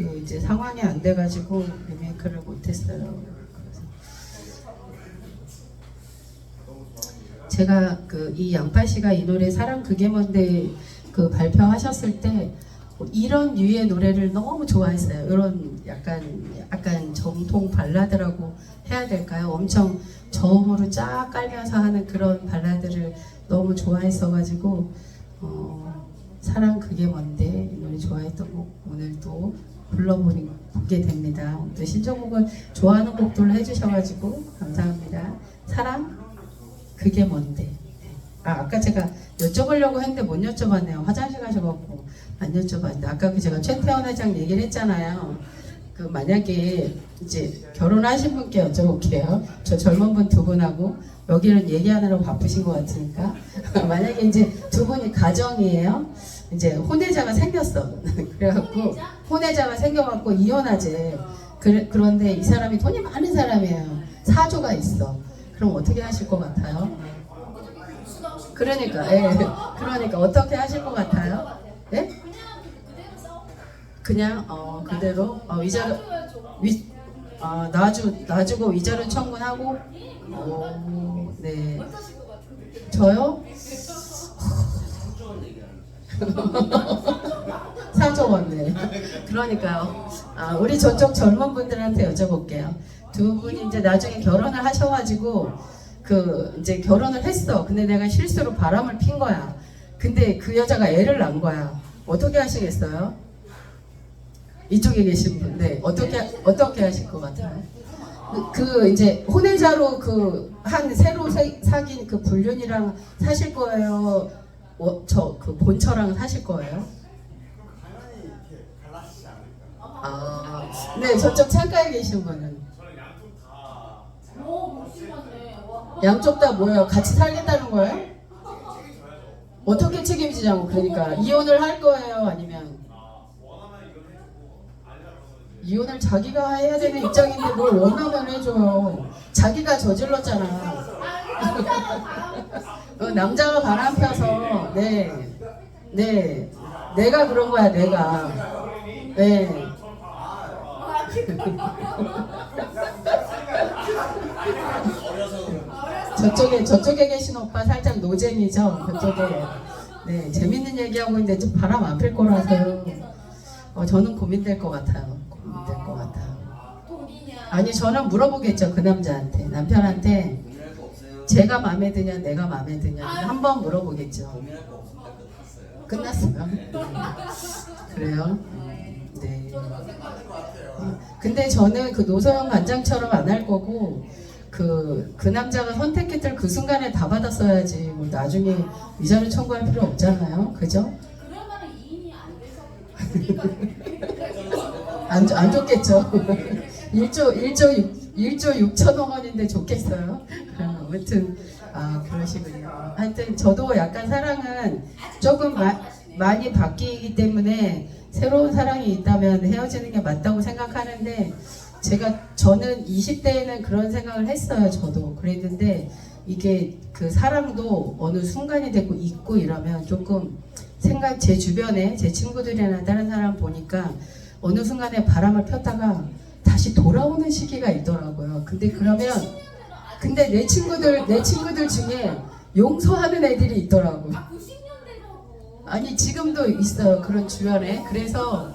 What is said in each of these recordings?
그 이제 상황이 안 돼가지고 리메이크를 못했어요. 제가 그 이 양파 씨가 이 노래 사랑 그게 뭔데 그 발표하셨을 때뭐 이런 류의 노래를 너무 좋아했어요. 이런 약간 약간 정통 발라드라고 해야 될까요? 엄청 저음으로 쫙 깔면서 하는 그런 발라드를 너무 좋아했어가지고 어, 사랑 그게 뭔데 이 노래 좋아했던 곡 오늘 또 불러보게 됩니다. 또 신청곡을 좋아하는 곡들을 해주셔가지고 감사합니다. 사랑 그게 뭔데? 아 아까 제가 여쭤보려고 했는데 못 여쭤봤네요. 화장실 가셔갖고 안 여쭤봤는데 아까 그 제가 최태원 회장 얘기를 했잖아요. 그 만약에 이제 결혼하신 분께 여쭤볼게요. 저 젊은 분 두 분하고 여기는 얘기하느라 바쁘신 것 같으니까 만약에 이제 두 분이 가정이에요. 이제 혼외자가 생겼어. 그래갖고 혼외자가 생겨갖고 이혼하재. 그, 그런데 이 사람이 돈이 많은 사람이에요. 사조가 있어. 그럼 어떻게 하실 것 같아요? 그러니까, 예. 그러니까 어떻게 하실 것 같아요? 예? 그냥 어 그대로 어, 위자료 위 어, 놔주 놔주고 위자료 청구하고? 오, 네. 저요? 4조 원네. 그러니까요. 아, 우리 저쪽 젊은 분들한테 여쭤볼게요. 두 분이 이제 나중에 결혼을 하셔가지고 그 이제 결혼을 했어. 근데 내가 실수로 바람을 핀 거야. 근데 그 여자가 애를 낳은 거야. 어떻게 하시겠어요? 이쪽에 계신 분, 네 어떻게 어떻게 하실 것 같아요? 그, 그 이제 혼외자로 그 한 새로 사, 사귄 그 불륜이랑 사실 거예요? 어, 저그 본처랑 사실 거예요? 아, 네 저쪽 창가에 계신 분은 양쪽 다 뭐예요? 같이 살겠다는 거예요? 어떻게 책임지자고 그러니까 이혼을 할 거예요? 아니면 이혼을 자기가 해야 되는 입장인데 뭘 원하면 해줘요. 자기가 저질렀잖아. 어, 남자가 바람 펴서 네, 네, 내가 그런 거야 내가. 네. 저쪽에 저쪽에 계신 오빠 살짝 노잼이죠. 그쪽에 네 재밌는 얘기하고 있는데 좀 바람 안 필 거라서요. 어, 저는 고민될 것 같아요. 아니 저는 물어보겠죠 그 남자한테 남편한테. 제가 마음에 드냐 내가 마음에 드냐 한 번 물어보겠죠. 고민할 거 없으니까 끝났어요. 그래요? 음, 네. 어, 근데 저는 그 노소영 관장처럼 안 할 거고 그, 그 남자가 선택했을 그 순간에 다 받았어야지 뭐 나중에 위자료 청구할 필요 없잖아요. 그죠? 그러면은 이인이 안 돼서 안, 좋- 안 좋겠죠. 1조, 1조 6, 1조 6천억 원인데 좋겠어요. 그럼 아무튼, 아, 그러시군요. 하여튼, 저도 약간 사랑은 조금 마, 많이 바뀌기 때문에 새로운 사랑이 있다면 헤어지는 게 맞다고 생각하는데, 제가, 저는 20대에는 그런 생각을 했어요. 저도. 그랬는데, 이게 그 사랑도 어느 순간이 되고 있고 이러면 조금 생각, 제 주변에 제 친구들이나 다른 사람 보니까 어느 순간에 바람을 폈다가 다시 돌아오는 시기가 있더라고요. 근데 그러면 근데 내 친구들 내 친구들 중에 용서하는 애들이 있더라고. 아 90년대라고 아니 지금도 있어요 그런 주변에. 그래서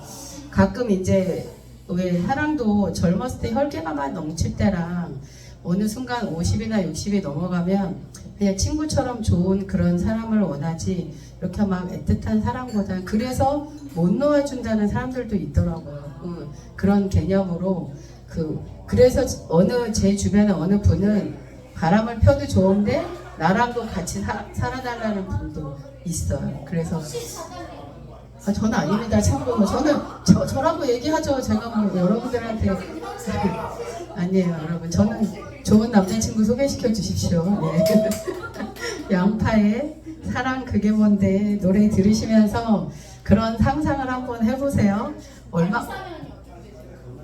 가끔 이제 왜 사랑도 젊었을 때 혈기가만 넘칠 때랑 어느 순간 50이나 60이 넘어가면 그냥 친구처럼 좋은 그런 사람을 원하지 이렇게 막 애틋한 사람보다 그래서 못 놓아준다는 사람들도 있더라고요. 그, 그런 개념으로 그 그래서 어느 제 주변에 어느 분은 바람을 펴도 좋은데 나랑도 같이 사, 살아달라는 분도 있어요. 그래서 아, 저는 아닙니다. 참고로 저는 저, 저라고 얘기하죠. 제가 뭐 여러분들한테 아니에요, 여러분. 저는 좋은 남자친구 소개시켜 주십시오. 네. 양파의 사랑 그게 뭔데 노래 들으시면서 그런 상상을 한번 해보세요. 얼마?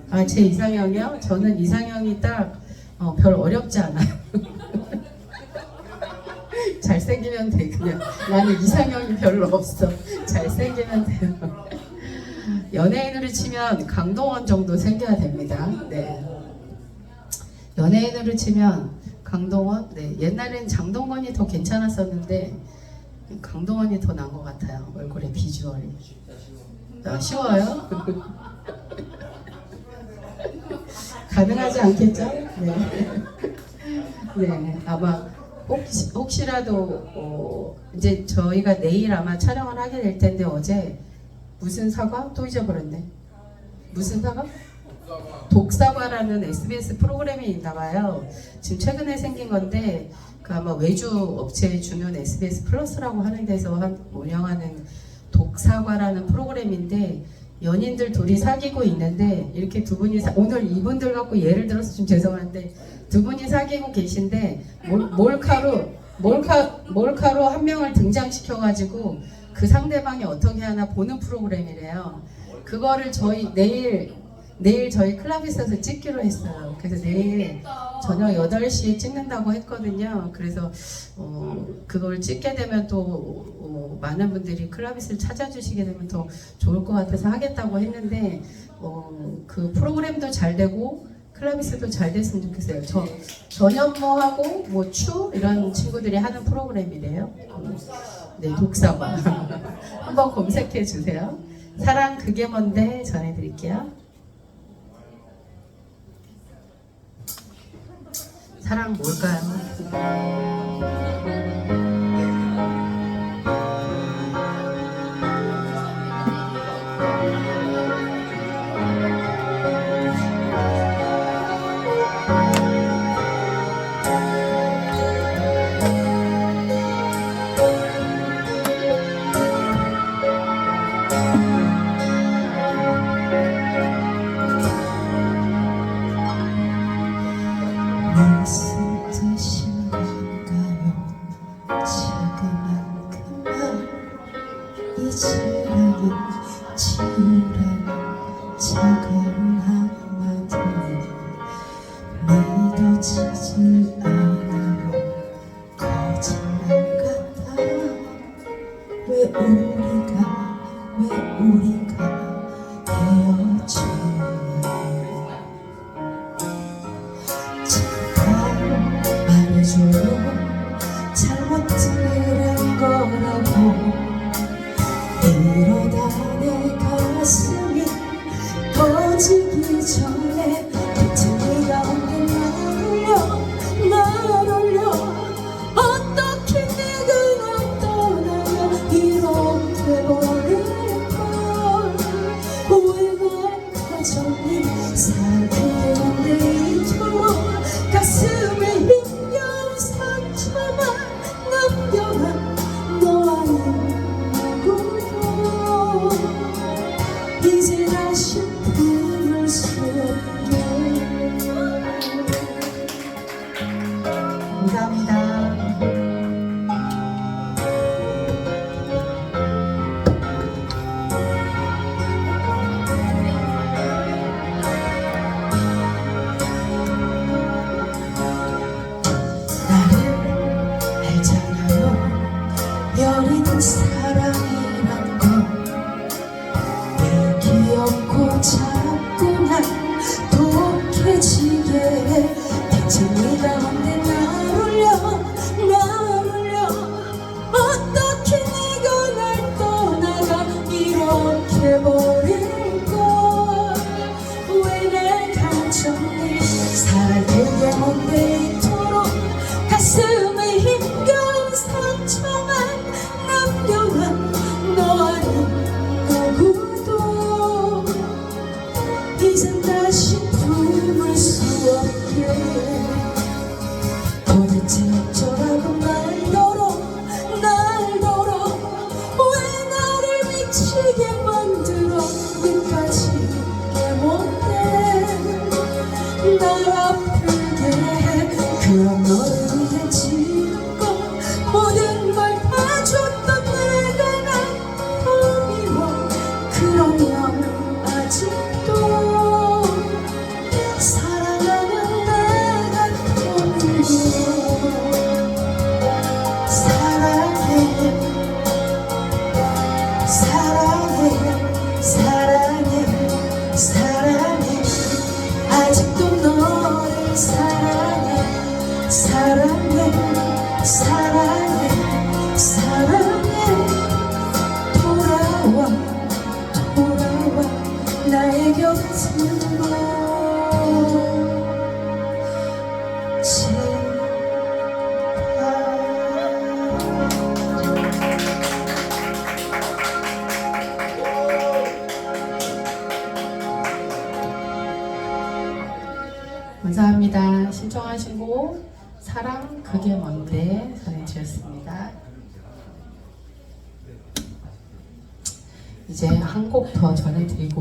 아, 제 이상형이요? 저는 이상형이 딱 어, 별 어렵지 않아요. 잘생기면 돼 그냥 나는 이상형이 별로 없어 잘생기면 돼요 연예인으로 치면 강동원 정도 생겨야 됩니다. 네. 연예인으로 치면 강동원, 네. 옛날엔 장동건이 더 괜찮았었는데 강동원이 더 나은 것 같아요. 얼굴의 비주얼이. 아, 쉬워요? 가능하지 않겠죠? 네. 네, 아마 혹시, 혹시라도 어, 이제 저희가 내일 아마 촬영을 하게 될 텐데 어제 무슨 사과 또 잊어버렸네. 무슨 사과? 독사과라는 SBS 프로그램이 있나 봐요. 지금 최근에 생긴 건데 그 아마 외주 업체에 주는 SBS 플러스라고 하는 데서 한, 운영하는 독사과라는 프로그램인데 연인들 둘이 사귀고 있는데 이렇게 두 분이 사- 오늘 이분들 갖고 예를 들어서 좀 죄송한데 두 분이 사귀고 계신데 몰, 몰카로 몰카 몰카로 한 명을 등장시켜 가지고 그 상대방이 어떻게 하나 보는 프로그램이래요. 그거를 저희 내일 내일 저희 클라비스에서 찍기로 했어요. 그래서 내일 저녁 8시에 찍는다고 했거든요. 그래서 어, 그걸 찍게 되면 또 어, 많은 분들이 클라비스를 찾아주시게 되면 더 좋을 것 같아서 하겠다고 했는데 어, 그 프로그램도 잘 되고 클라비스도 잘 됐으면 좋겠어요. 저 전현무하고 뭐 추 이런 친구들이 하는 프로그램이래요. 음, 네, 독사과 한번 검색해 주세요. 사랑 그게 뭔데 전해드릴게요. 사랑 뭘까요? 우리가 왜 우리가 헤어져 잠깐 말해줘요 잘못 들은 거라고 이러다 내 가슴이 터지기 전 사랑해 사랑해 사랑해. 돌아와 돌아와 나의 곁으로. 감사합니다. 신청하신 곡 사랑 그게 뭔데 전해주셨습니다. 이제 한 곡 더 전해드리고